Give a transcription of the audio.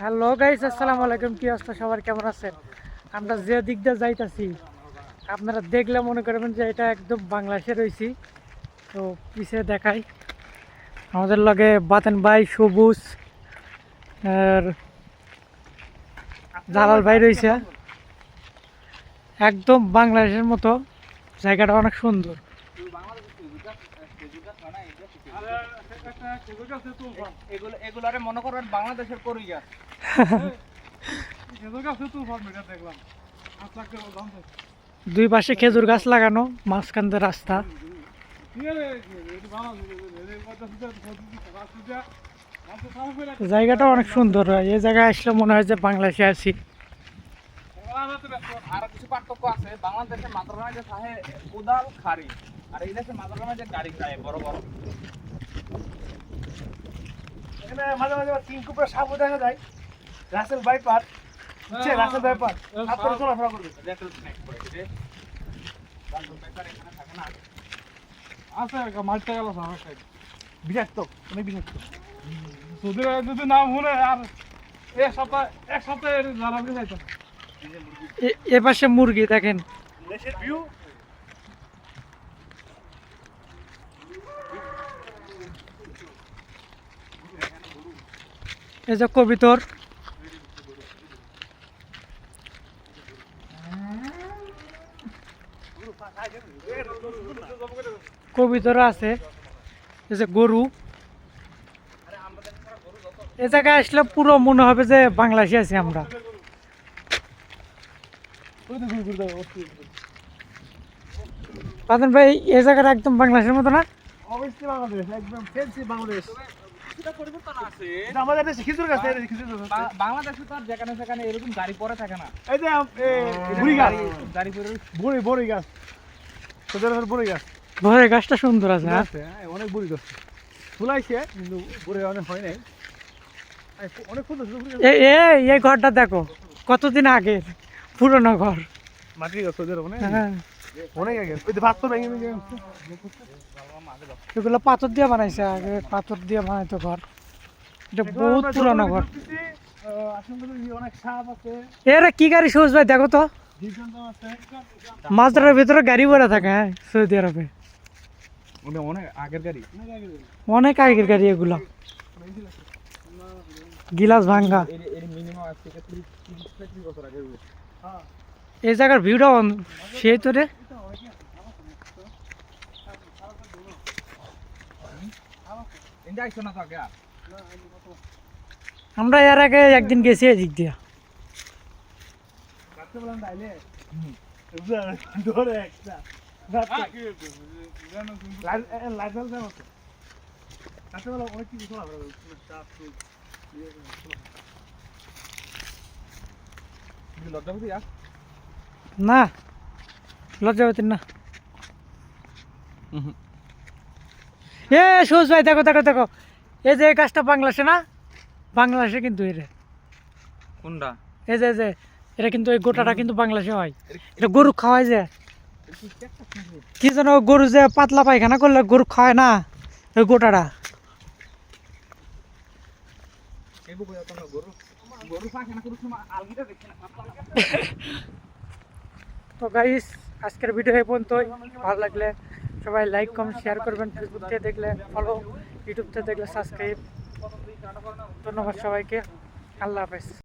Hello guys আসসালামু আলাইকুম। কি অবস্থা? সবার কেমন আছেন? আমরা যে দিক দিয়ে যাইতাছি, আপনারা দেখলে মনে করবেন যে এটা একদম বাংলাদেশে রয়েছি। তো পিছিয়ে দেখাই। আমাদের লগে বাতেন ভাই, সবুজ, আর জালাল ভাই রয়েছে। একদম বাংলাদেশের মতো। জায়গাটা অনেক সুন্দর। এগুলো মনে করবেন বাংলাদেশের গাছ দুই পাশে খেজুর গাছ লাগানো মাঝখান দিয়ে রাস্তা। জায়গাটা অনেক সুন্দর এই জায়গায় আসলে মনে হয় যে বাংলাদেশে আছি। আর কিছু পার্থক্য আছে বাংলাদেশের মাদ্রামা যে থাকে কোদাল খাড়ি আর এই দেশের মাদ্রামা যে গাড়ি খায় বড় বড় এখানে মাঝে মাঝে তিন কুপড়া সাপও দেখা যায়। রাসেল বাইপার রাসেল বাইপার আপনারা চলাফেরা করবে। রেটল স্ন্যাক করে যে বাংলা পেপার এখানে থাকে আছে মাছটা গেল বিষাক্ত অনেক বিষাক্ত যদি যদি নাম শুনে আর এক সপ্তাহ এক সপ্তাহ জানাবি যাইতো এ- এ পাশে মুরগি দেখেন। দেশের ভিউ এই যে কবিতর। কবিতর আছে এই যে গরু এ জায়গায় আসলে পুরো মনে হবে যে বাংলাদেশে আছি আমরা। পাতেন ভাই এই জায়গাটা একদম বাংলাদেশের মতো না? বাংলাদেশ একদম ফেন্সি বাংলাদেশ। আমাদের দেশে গাছ বাংলাদেশে তো আর যেখানে সেখানে এরকম গাড়ি পরে থাকে না। এই যে বুড়ি গাছ। গাড়ি পরে বুড়ি বড়ি গাছ। গাছ? ঘরের গাছটা সুন্দর আছে হ্যাঁ? হ্যাঁ, অনেক বুড়ি গাছ। ফুলাইছে কিন্তু বুড়ি অনেক হয় নাই। অনেক। এই ঘরটা দেখো কতদিন আগের পুরনো ঘর। মাটির গাছ ওদের অনেক? হ্যাঁ। অনেক আগে। ওই পাথর ভেঙে ভেঙে এগুলো পাথর দিয়ে বানাইছে আগে পাথর দিয়ে বানাইতো ঘর। এটা বহুত পুরানো ঘর। এরা কি গাড়ি সহজ ভাই দেখো তো। জীবজন্তু আছে মাঝরার ভিতরে গাড়ি ভরা থাকে হ্যাঁ সৌদি আরবে ওটা অনেক আগের গাড়ি অনেক আগে থেকে। অনেক আগের গাড়ি এগুলো গিলাস ভাঙ্গা এর এর মিনিমাম আজ থেকে 30 30 35 বছর আগে হ্যাঁ। এই জায়গার ভিউটা সেই তো রে এনজয় আইছো না তো আগে আর? আমরা এর আগে একদিন গেছি এদিক দিয়া আমরা আইলে, বুঝলা, ধরে একটা। রাত্রেবেলা অনেক কিছু আর না লজ্জাবতী না। এ সহজ ভাই দেখো দেখো দেখো। এই যে এই গাছটা বাংলাদেশে না? বাংলাদেশে কিন্তু এর। কোনটা? এই যে এই যে এটা কিন্তু এই গোটাটা কিন্তু বাংলাদেশে হয়। এটা গরু খাওয়ায় যে। কি যেন গরু যে পাতলা পায়খানা করলে গরু খাওয়ায় না ওই গোটাটা। তো গাইস আজকের ভিডিও এই পর্যন্তই। ভালো লাগলে সবাই লাইক কমেন্ট শেয়ার করবেন। ফেসবুক থেকে দেখলে ফলো ইউটিউব থেকে দেখলে সাবস্ক্রাইব ধন্যবাদ সবাইকে। আল্লাহ হাফেজ।